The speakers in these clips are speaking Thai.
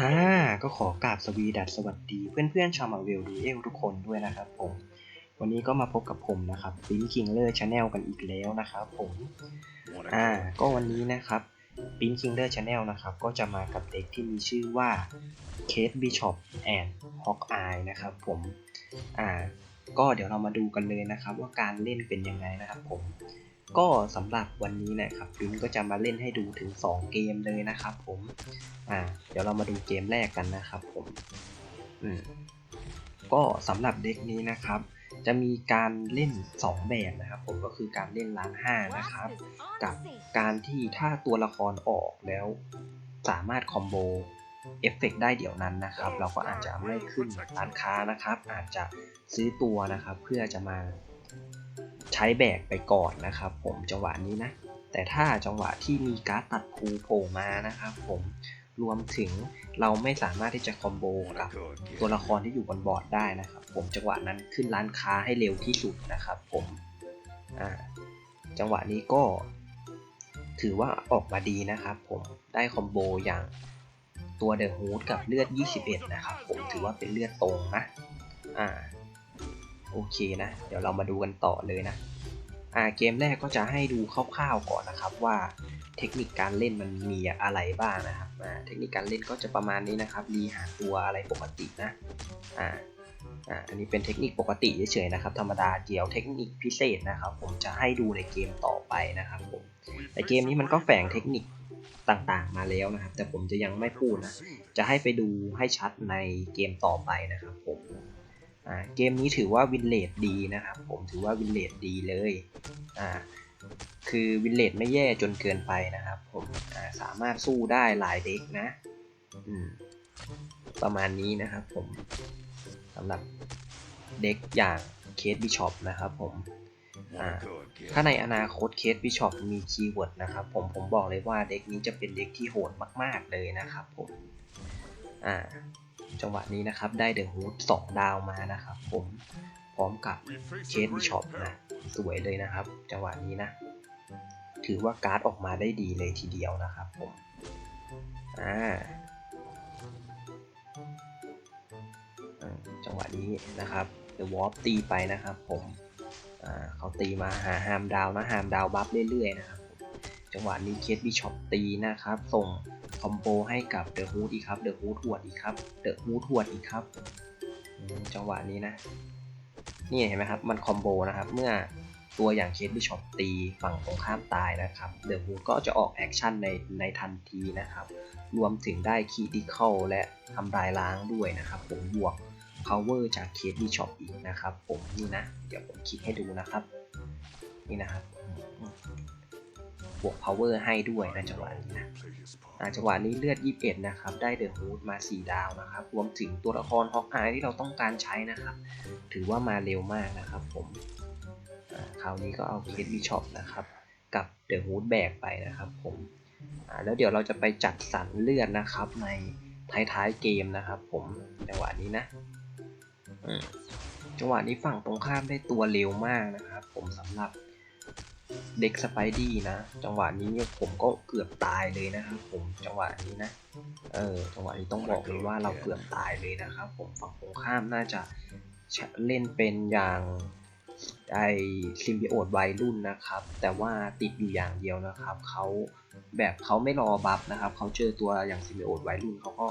อ่า ก็ขอกราบสวีดัสสวัสดี เพื่อนๆชาวมาเวลดูเอลทุกคนด้วยนะครับผม วันนี้ก็มาพบกับผมนะครับปิ้นคิงเลอร์ชาแนลกันอีกแล้วนะครับผม อ่า ก็วันนี้นะครับปิ้นคิงเลอร์ชาแนลนะครับ ก็จะมากับเด็กที่มีชื่อว่าเคสบิชอปแอนด์ฮอกอายนะครับผม อ่า ก็เดี๋ยวเรามาดูกันเลยนะครับ ว่าการเล่นเป็นยังไงนะครับผม ก็สำหรับวันนี้นะครับปิ้นก็จะมาเล่นให้ดูถึง 2 เกมเลยนะครับผมอ่าเดี๋ยวเรามาดูเกมแรกกันนะครับผมอืมก็สำหรับเด็กนี้นะครับ จะมีการเล่น 2 แบบนะครับ ผมก็คือการเล่นล้านห้านะครับ กับการที่ถ้าตัวละครออกแล้วสามารถคอมโบเอฟเฟกได้เดี๋ยวนั้นนะครับ เราก็อาจจะไม่ขึ้นร้านค้านะครับ อาจจะซื้อตัวนะครับ เพื่อจะมา ใช้แบกไปก่อนนะครับ ผมจังหวะนี้นะ แต่ถ้าจังหวะที่มีการ์ดตัดภูโผล่มานะครับผมรวมถึงเราไม่สามารถที่จะคอมโบกับตัวละครที่อยู่บนบอร์ดได้นะครับ ผมจังหวะนั้นขึ้นร้านค้าให้เร็วที่สุดนะครับ ผมจังหวะนี้ก็ ถือว่าออกมาดีนะครับ ผมได้คอมโบอย่างตัวเดอะฮูดกับเลือด 21 นะครับ ผมถือว่าเป็นเลือดตรงนะอ่า โอเคนะ เดี๋ยวเรามาดูกันต่อเลยนะอ่าเกมแรกก็จะให้ดูคร่าวๆก่อนนะครับว่าเทคนิคการเล่นมันมีอะไรบ้างนะครับอ่าเทคนิคการเล่นก็จะประมาณนี้นะครับรีหาตัวอะไรปกตินะอ่าอ่าอันนี้เป็นเทคนิคปกติเฉยๆนะครับธรรมดาเดี๋ยวเทคนิคพิเศษนะครับ ผมจะให้ดูในเกมต่อไปนะครับผมแต่เกมนี้มันก็แฝงเทคนิคต่างๆมาแล้วนะครับ แต่ผมจะยังไม่พูดนะ จะให้ไปดูให้ชัดในเกมต่อไปนะครับผม อ่าเกมนี้ถือว่าวินเลดดีนะครับ ผมถือว่าวินเลดดีเลยอ่าคือวินเลดไม่แย่จนเกินไปนะครับ ผมอ่าสามารถสู้ได้หลายเด็กนะอืมประมาณนี้นะครับผมสำหรับเด็กอย่างเคสบิชอปนะครับผมถ้าในอนาคตเคสบิชอปมีคีย์เวิร์ดนะครับผมผมบอกเลยว่าเด็กนี้จะเป็นเด็กที่โหดมาก ๆ เลยนะครับผมอ่า จังหวะนี้นะครับได้เดอะฮูดสองดาวมานะครับผมพร้อมกับเคสบิชอปนะสวยเลยนะครับ จังหวะนี้นะ ถือว่าการ์ดออกมาได้ดีเลยทีเดียวนะครับผมอ่าจังหวะนี้นะครับเดอะวอลตีไปนะครับ ผมเขาตีมาหาฮามดาวนะฮามดาวบัฟเรื่อยๆนะครับจังหวะนี้เคสบิชอปตีนะครับ ส่ง คอมโบให้กับเดอะฮูดอีกครับเดอะฮูดหวดอีกครับเดอะฮูดหวดอีกครับจังหวะนี้นะ นี่เห็นไหมครับ มันคอมโบนะครับ เมื่อตัวอย่างเคสบิชอปตีฝั่งตรงข้ามตายนะครับ เดอะฮูดก็จะออกแอคชั่นในในทันทีนะครับ รวมถึงได้คีดิคอลและทำลายล้างด้วยนะครับ ผมบวก power จากเคสบิชอปอีกนะครับ ผมนี่นะ เดี๋ยวผมคลิกให้ดูนะครับ นี่นะครับ บวก power ให้ด้วยนะจังหวะนี้นะ จังหวะนี้เลือด 21 นะครับ ได้เดอะฮูดมา 4 ดาวนะครับ รวมถึงตัวละครฮอกอายที่เราต้องการใช้นะครับ ถือว่ามาเร็วมากนะครับผมคราวนี้ก็เอาเคสบิชอปนะครับ กับเดอะฮูดแบกไปนะครับผมแล้วเดี๋ยวเราจะไปจัดสรรเลือดนะครับในท้ายๆเกมนะครับ ผมจังหวะนี้นะจังหวะนี้ฝั่งตรงข้ามได้ตัวเร็วมากนะครับ ผมสำหรับ เด็กสไปดี้นะ จังหวะนี้เนี่ยผมก็เกือบตายเลยนะครับผมจังหวะนี้นะ เออจังหวะนี้ต้องบอกเลยว่าเราเกือบตายเลยนะครับ ผมฝั่งตรงข้ามน่าจะเล่นเป็นอย่างไอซิมบิโอตวัยรุ่นนะครับ แต่ว่าติดอยู่อย่างเดียวนะครับเขาแบบเขาไม่รอบัฟนะครับเขาเจอตัวอย่างซิมบิโอตวัยรุ่นเขาก็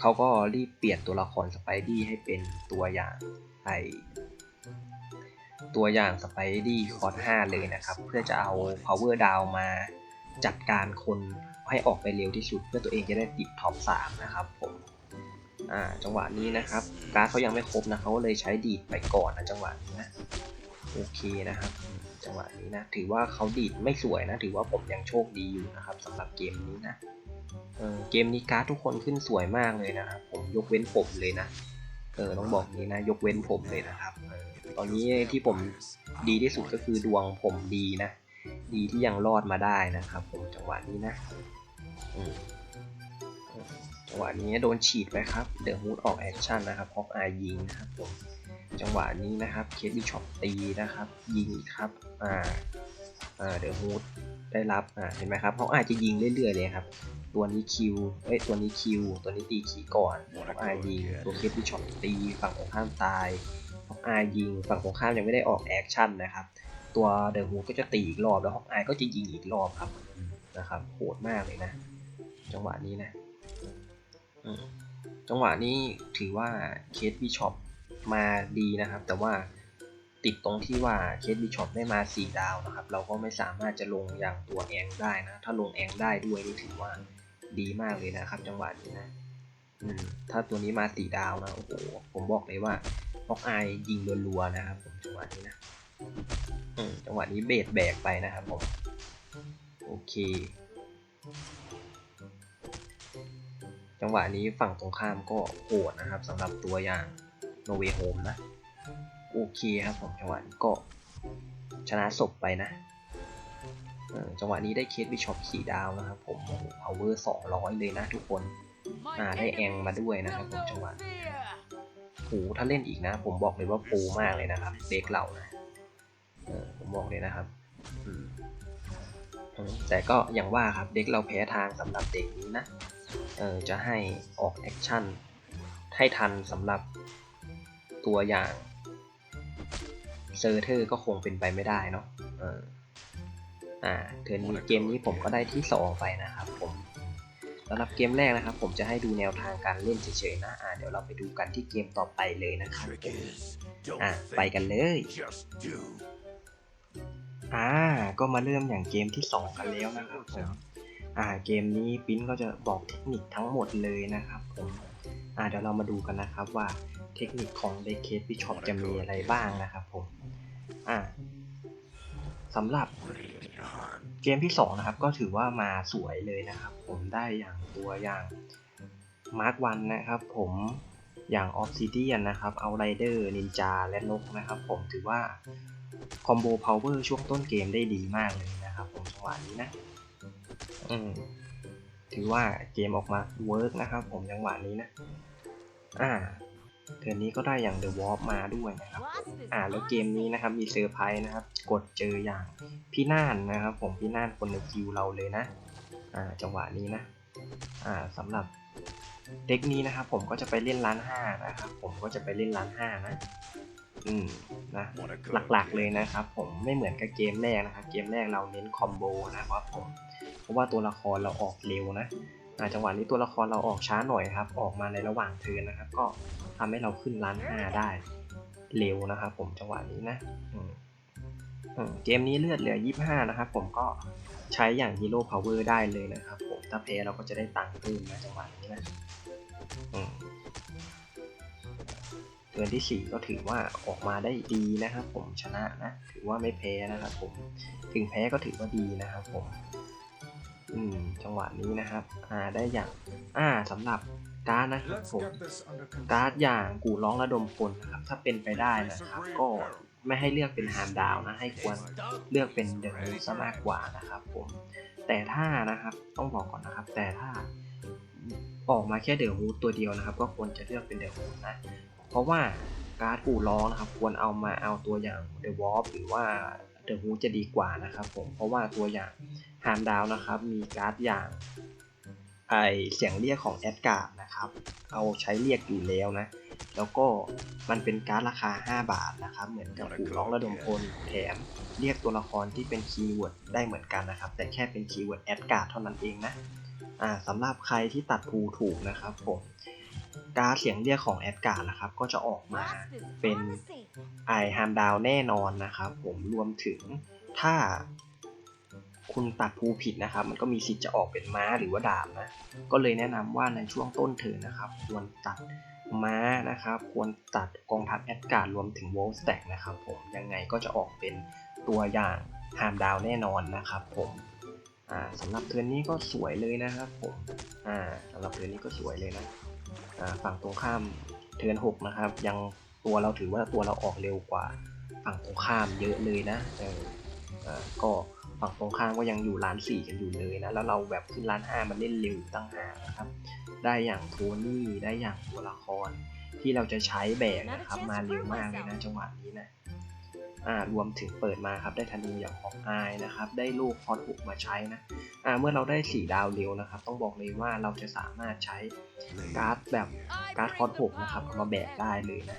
เขาก็รีบเปลี่ยนตัวละครสไปดี้ให้เป็นตัวอย่างไอ ตัวอย่างสไปดี้คอร์5เลยนะครับ เพื่อจะเอา power down มาจัดการคนให้ออกไปเร็วที่สุด เพื่อตัวเองจะได้ติดท็อป3นะครับผมจังหวะนี้นะครับการ์ดเขายังไม่ครบนะเขาก็เลยใช้ดีดไปก่อนนะจังหวะนี้นะโอเคนะครับ จังหวะนี้นะถือว่าเขาดีดไม่สวยนะ ถือว่าผมยังโชคดีอยู่นะครับสำหรับเกมนี้นะเเกมนี้การ์ดทุกคนขึ้นสวยมากเลยนะครับผมยกเว้นผมเลยนะเออต้องบอกนี้นะ ยกเว้นผมเลยนะครับ ตอนนี้ที่ผมดีที่สุดก็คือดวงผมดีนะ ดีที่ยังรอดมาได้นะครับผมจังหวะนี้นะจังหวะนี้โดนฉีดไปครับเดอะฮูดออกแอคชั่นนะครับฮอกอายยิงนะครับผมจังหวะนี้นะครับเคสบิชอปตีนะครับ ยิงอีกครับอ่าอ่าเดอะฮูดได้รับอ่าเห็นไหมครับเขาอาจจะยิงเรื่อยๆเลยครับตัวนี้คิวเอ้ยตัวนี้คิวตัวนี้ตีขีก่อนฮอกอายยิงตัวเคสบิชอปตีฝั่งตรงข้ามตาย อกอายยิงฝั่งตรงข้ามยังไม่ได้ออกแอคชั่นนะครับ ตัวเดอะฮูก็จะตีอีกรอบแล้วฮอกอายก็จะยิงอีกรอบครับนะครับโหดมากเลยนะ จังหวะนี้นะจังหวะนี้ถือว่าเคสบิชอปมาดีนะครับ แต่ว่าติดตรงที่ว่าเคสบิชอปได้มา 4 ดาวนะครับ เราก็ไม่สามารถจะลงอย่างตัวแองได้นะ ถ้าลงแองได้ด้วยนี่ถือว่าดีมากเลยนะครับ จังหวะนี้นะถ้าตัวนี้มา 4 ดาวนะโอ้โหผมบอกเลยว่า ฮอกอายยิงรัวๆนะครับผมจังหวะนี้นะจังหวะนี้เบสแบกไปนะครับผม โอเค จังหวะนี้ฝั่งตรงข้ามก็โหดนะครับสำหรับตัวอย่างโนเวโฮมนะ โอเคครับผมจังหวะนี้ก็ชนะศพไปนะจังหวะนี้ได้เคสบิชอปขี่ดาวนะครับผมโอ้โห power 200เลยนะทุกคน อ่าได้แองมาด้วยนะครับผมจังหวะ โหถ้าเล่นอีกนะ ผมบอกเลยว่าปูมากเลยนะครับเด็กเรานะผมบอกเลยนะครับแต่ก็อย่างว่าครับเด็กเราแพ้ทางสำหรับเด็กนี้นะจะให้ออกแอคชั่นให้ทันสำหรับตัวอย่างเซอร์เทอร์ก็คงเป็นไปไม่ได้เนาะอ่าเทิร์นี้เกมนี้ผมก็ได้ที่ 2 ไปนะครับผมำหรับเกมแรกนะครับ ผมจะให้ดูแนวทางการเล่นเฉยๆนะอ่าเดี๋ยวเราไปดูกันที่เกมต่อไปเลยนะครับ Trick is, อ่า don't ไป think, กันเลย just do. อ่าก็มาเริ่มอย่างเกมที่ 2 กันแล้วนะครับผมอ่าเกมนี้ปิ้นก็จะบอกเทคนิคทั้งหมดเลยนะครับผมอ่าเดี๋ยวเรามาดูกันนะครับว่าเทคนิคของเดเคสบิชอปจะมีอะไรบ้างนะครับผมอ่าสำหรับ Read on. เกมที่2นะครับก็ถือว่ามาสวยเลยนะครับ ผมได้อย่างตัวอย่างมาร์ควันนะครับ ผมอย่างออฟซิเดียนนะครับเอาไรเดอร์นินจาและนกนะครับ ผมถือว่าคอมโบพาวเวอร์ช่วงต้นเกมได้ดีมากเลยนะครับ ผมจังหวะนี้นะอืมถือว่าเกมออกมาเวิร์กนะครับ ผมจังหวะนี้นะอ่า เทือนนี้ก็ได้อย่างเดอะวอลมาด้วยนะครับ อ่าแล้วเกมนี้นะครับมีเซอร์ไพรส์นะครับ กดเจออย่างพี่น่านนะครับผมพี่น่านคนในคิวเราเลยนะ อ่าจังหวะนี้นะ อ่าสำหรับเด็กนี้นะครับผมก็จะไปเล่นร้านห้านะครับผมก็จะไปเล่นร้านห้านะ อืมนะ Wanna go หลักๆเลยนะครับ ผมไม่เหมือนกับเกมแรกนะครับเกมแรกเราเน้นคอมโบนะครับผมเพราะว่าตัวละครเราออกเร็วนะอ่า จังหวะนี้ตัวละครเราออกช้าหน่อยครับ ออกมาในระหว่างเทินนะครับ ก็ทำให้เราขึ้นร้านห้าได้เร็วนะครับ ผมจังหวะนี้นะเกมนี้เลือดเหลือ 25 นะครับ ผมก็ใช้อย่างฮีโร่พาวเวอร์ได้เลยนะครับ ผมถ้าแพ้เราก็จะได้ตังค์เพิ่มนะจังหวะนี้นะเดือนที่ 4 ก็ถือว่าออกมาได้ดีนะครับ ผมชนะนะ ถือว่าไม่แพ้นะครับ ผมถึงแพ้ก็ถือว่าดีนะครับ ผม อืมจังหวะนี้นะครับอ่าได้อย่างอ่าสำหรับการดนะครับ Let's ผม get this under control. การ์ดอย่างกูร้องระดมพลนะครับถ้าเป็นไปได้นะครับ ก็ไม่ให้เลือกเป็นฮาร์ดดาวนะให้ควรเลือกเป็นเดอะมูซะมากกว่านะครับ ผมแต่ถ้านะครับต้องบอกก่อนนะครับ แต่ถ้าออกมาแค่เดอะฮูดตัวเดียวนะครับ ก็ควรจะเลือกเป็นเดอะฮูดนะ เพราะว่าการ์ดกูร้องนะครับ ควรเอามาเอาตัวอย่างเดอะวอลหรือว่าเดอะฮูดจะดีกว่านะครับ ผมเพราะว่าตัวอย่าง ฮาร์ดดาวนะครับ มีการ์ดอย่างไอเสียงเรียกของแอดการ์ดนะครับ เอาใช้เรียกอยู่แล้วนะ แล้วก็มันเป็นการ์ดราคา 5 บาทนะครับ เหมือนกับปู่ร้องระดมพลแถมเรียกตัวละครที่เป็นคีย์เวิร์ดได้เหมือนกันนะครับ แต่แค่เป็นคีย์เวิร์ดแอดการ์ดเท่านั้นเองนะอ่าสำหรับใครที่ตัดภูถูกนะครับผมการดเสียงเรียกของแอดการ์ดนะครับ ก็จะออกมาเป็นไอฮามดาวแน่นอนนะครับ ผมรวมถึงถ้า คุณตัดภูผิดนะครับ มันก็มีสิทธิ์จะออกเป็นม้าหรือว่าดาบนะ ก็เลยแนะนำว่าในช่วงต้นเทิร์นนะครับ ควรตัดม้านะครับ ควรตัดกองทัพแอดการ์ดรวมถึงโวลสแต็กนะครับผม ยังไงก็จะออกเป็นตัวอย่างฮามดาวแน่นอนนะครับผมสำหรับเทิร์นนี้ก็สวยเลยนะครับผมสำหรับเทิร์นนี้ก็สวยเลยนะฝั่งตรงข้ามเทิร์นหกนะครับ ยังตัวเราถือว่าตัวเราออกเร็วกว่าฝั่งตรงข้ามเยอะเลยนะเอออ่ก็ ฝั่งตรงข้ามก็ยังอยู่ร้านสี่กันอยู่เลยนะ แล้วเราแบบขึ้นร้านห้ามันเล่นเร็วตั้งหากนะครับ ได้อย่างโทนี่ได้อย่างตัวละครที่เราจะใช้แบกนะครับมาเร็วมากเลยนะจังหวะนี้นะอ่ารวมถึงเปิดมาครับได้ธนูอย่างฮอกอายนะครับ ได้ลูกคอร์ดบุกมาใช้นะอ่าเมื่อเราได้สี่ดาวเร็วนะครับ ต้องบอกเลยว่าเราจะสามารถใช้การ์ดแบบการ์ดคอร์ดบุกนะครับมาแบกได้เลยนะ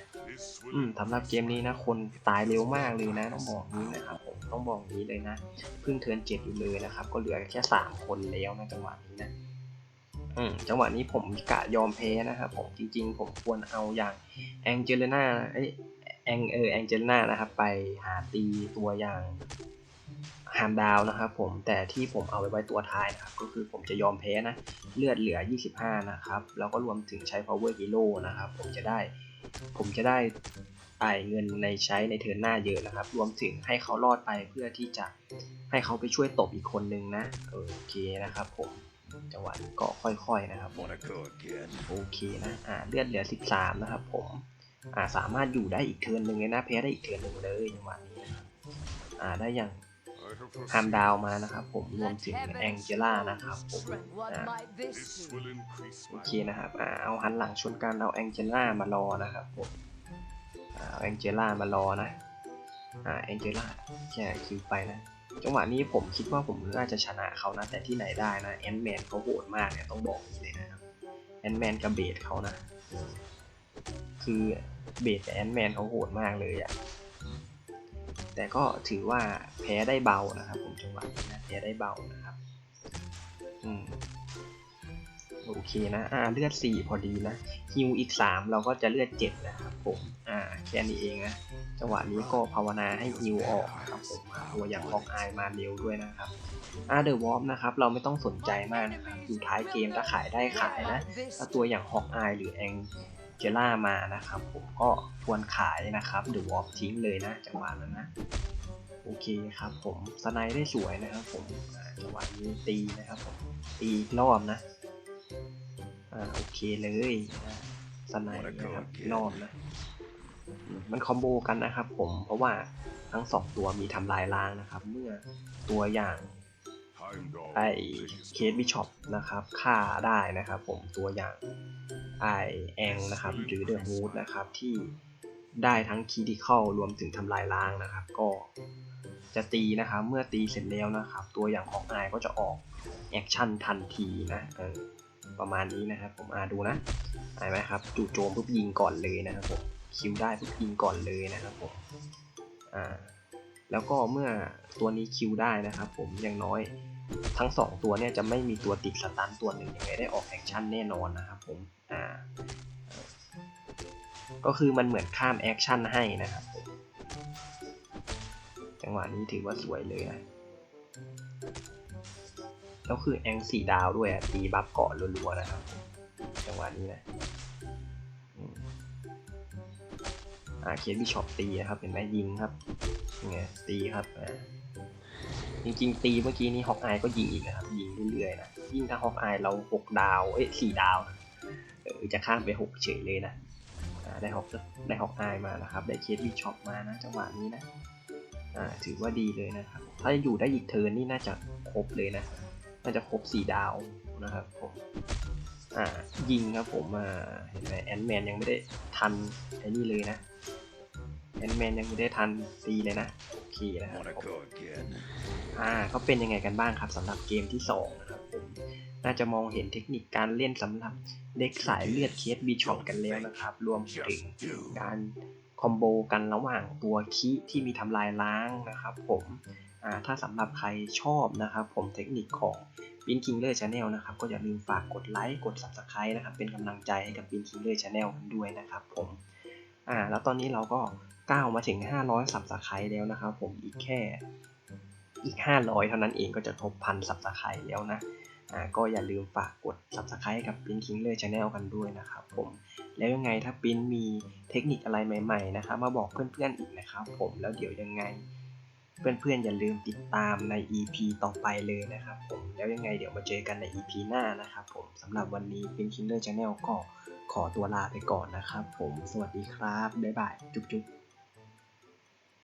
อืมสำหรับเกมนี้นะ คนตายเร็วมากเลยนะ ต้องบอกนี้นะครับผมต้องบอกนี้เลยนะเพิ่งเทินเจ็ดอยู่เลยนะครับ ก็เหลือแค่สามคนแล้วนะจังหวะนี้นะอืมจังหวะนี้ผมกะยอมแพ้นะครับผมจริง ๆ ผมควรเอาอย่างแองเจลิน่าเอ้ยแองเออแองเจลิน่านะครับ ไปหาตีตัวอย่างฮามดาวนะครับผมแต่ที่ผมเอาไว้ไว้ตัวท้ายนะครับก็คือผมจะยอมแพ้นะ เลือดเหลือ 25 นะครับ แล้วก็รวมถึงใช้ power hero นะครับ ผมจะได้ ผมจะได้จ่ายเงินในใช้ในเทิร์นหน้าเยอะนะครับ รวมถึงให้เขารอดไปเพื่อที่จะให้เขาไปช่วยตบอีกคนนึงนะโอเคนะครับผมจังหวะนี้ก็ค่อยๆนะครับผมโอเคนะอ่าเลือดเหลือ 13 นะครับผมอ่าสามารถอยู่ได้อีกเทิร์นหนึ่งเลยนะแพ้ได้อีกเทิร์นหนึ่งเลยจังหวะนี้นะอ่าได้อย่าง ฮามดาวมานะครับผมรวมถึงแองเจล่านะครับผมโอเคนะครับเอาหันหลังชนกันเอาแองเจล่ามารอนะครับผมเอาแองเจล่ามารอนะอ่าแองเจล่าแค่คิวไปนะจังหวะนี้ผมคิดว่าผมน่าจะชนะเขานะแต่ที่ไหนได้นะแอนแมนเขาโหดมากเนี่ยต้องบอกเลยนะครับแอนแมนกับเบสเขานะ คือเบสกับแอนแมนเขาโหดมากเลยอะ แต่ก็ถือว่าแพ้ได้เบานะครับ ผมจังหวะนี้นะแพ้ได้เบานะครับอืมโอเคนะอ่าเลือด 4 พอดีนะฮิวอีก 3 เราก็จะเลือด 7 นะครับผมอ่าแค่นี้เองนะจังหวะนี้ก็ภาวนาให้ฮิวออกนะครับผมอ่าตัวอย่างฮอกอายมาเร็วด้วยนะครับอาเดอะวอร์มนะครับเราไม่ต้องสนใจมากนะครับอยู่ท้ายเกมถ้าขายได้ขายนะถ้าตัวอย่างฮอกอายหรือแอง เจล่ามานะครับ ผมก็ควรขายนะครับเดอะวอร์มทิ้งเลยนะจังหวะนั้นนะโอเคครับ ผมสไนด์ได้สวยนะครับผมอ่าจังหวะนี้ตีนะครับผมตีอีกรอบนะอ่าโอเคเลยอ่าสไนด์นะครับรอบนะอืมมันคอมโบกันนะครับผมเพราะว่าทั้งสองตัวมีทำลายล้างนะครับ เมื่อตัวอย่าง Heimdall ไอ finishes เคสบิชอปนะครับฆ่าได้นะครับผมตัวอย่างไอแองนะครับหรือเดอะฮูดนะครับที่ได้ทั้งคีดิคอลรวมถึงทำลายล้างนะครับ ก็จะตีนะครับเมื่อตีเสร็จแล้วนะครับ ตัวอย่างของไอก็จะออกแอคชั่นทันทีนะประมาณนี้นะครับผมอาดูนะเห็นไหมครับจู่โจมปุ๊บยิงก่อนเลยนะครับผมคิวได้ปุ๊บยิงก่อนเลยนะครับผมอ่าแล้วก็เมื่อตัวนี้คิวได้นะครับ ผมอย่างน้อย ทั้งสองตัวเนี่ยจะไม่มีตัวติดสตันตัวหนึ่งยังไงได้ออกแอคชั่นแน่นอนนะครับผมอ่าก็คือมันเหมือนข้ามแอคชั่นให้นะครับจังหวะนี้ถือว่าสวยเลยนะแล้วคือแองสี่ดาวด้วยอะตีบัฟเกาะรัวๆนะครับ จังหวะนี้นะอ่าเคสบิชอปตีนะครับเห็นไหมยิงครับยังไงตีครับอ่า จริงๆตีเมื่อกี้นี้ฮอกอายก็ยิงอีกนะครับยิงเรื่อยๆนะยิ่งถ้าฮอกอายเราหกดาวเอ้ยสี่ดาวนะเออจะข้ามไปหกเฉยเลยนะได้ฮอกได้ฮอกอายมานะครับ ได้เคสวิช็อปมานะจังหวะนี้นะอ่าถือว่าดีเลยนะครับ ถ้าอยู่ได้อีกเทิร์นนี่น่าจะครบเลยนะน่าจะครบสี่ดาวนะครับผมอ่ายิงครับผมอ่าเห็นไหมแอนแมนยังไม่ได้ทันไอ้นี่เลยนะ แอนแมนยังไม่ได้ทันตีเลยนะโอเคนะครับ Wanna ผม go again? อ่าก็เป็นยังไงกันบ้างครับสำหรับเกมที่2นะครับผมน่าจะมองเห็นเทคนิคการเล่นสำหรับเด็กสายเลือดเคสบีช็อตกันแล้วนะครับ รวมถึง Just do. การคอมโบกันระหว่างตัวคีที่มีทำลายล้างนะครับผมอ่าถ้าสำหรับใครชอบนะครับผมเทคนิคของ b i n Kingler Channel นะครับก็อย่าลืมฝากกดไลค์กด Subscribe นะครับเป็นกำลังใจให้กับ b i n Kingler Channel กันด้วยนะครับผมอ่าแล้วตอนนี้เราก็ ก้าวมาถึง 500 Subscribe แล้วนะครับผมอีกแค่อีก 500 เท่านั้นเองก็จะครบพันสับสไครแล้วนะอ่าก็อย่าลืมฝากกด subscribe กับ p ิ n Kingler Channel กันด้วยนะครับผมแล้วยังไงถ้าปิ้นมีเทคนิคอะไรใหม่ๆนะครับมาบอกเพื่อนๆอีกนะครับผมแล้วเดี๋ยวยังไง เพื่อนๆอย่าลืมติดตามใน EP ต่อไปเลยนะครับผมแล้วยังไงเดี๋ยวมาเจอกันใน EP หน้านะครับผมสำหรับวันนี้ p ิ n Kingler Channel ก็ขอตัวลาไปก่อนนะครับผมสวัสดีครับบ๊ายบายจุ๊บๆ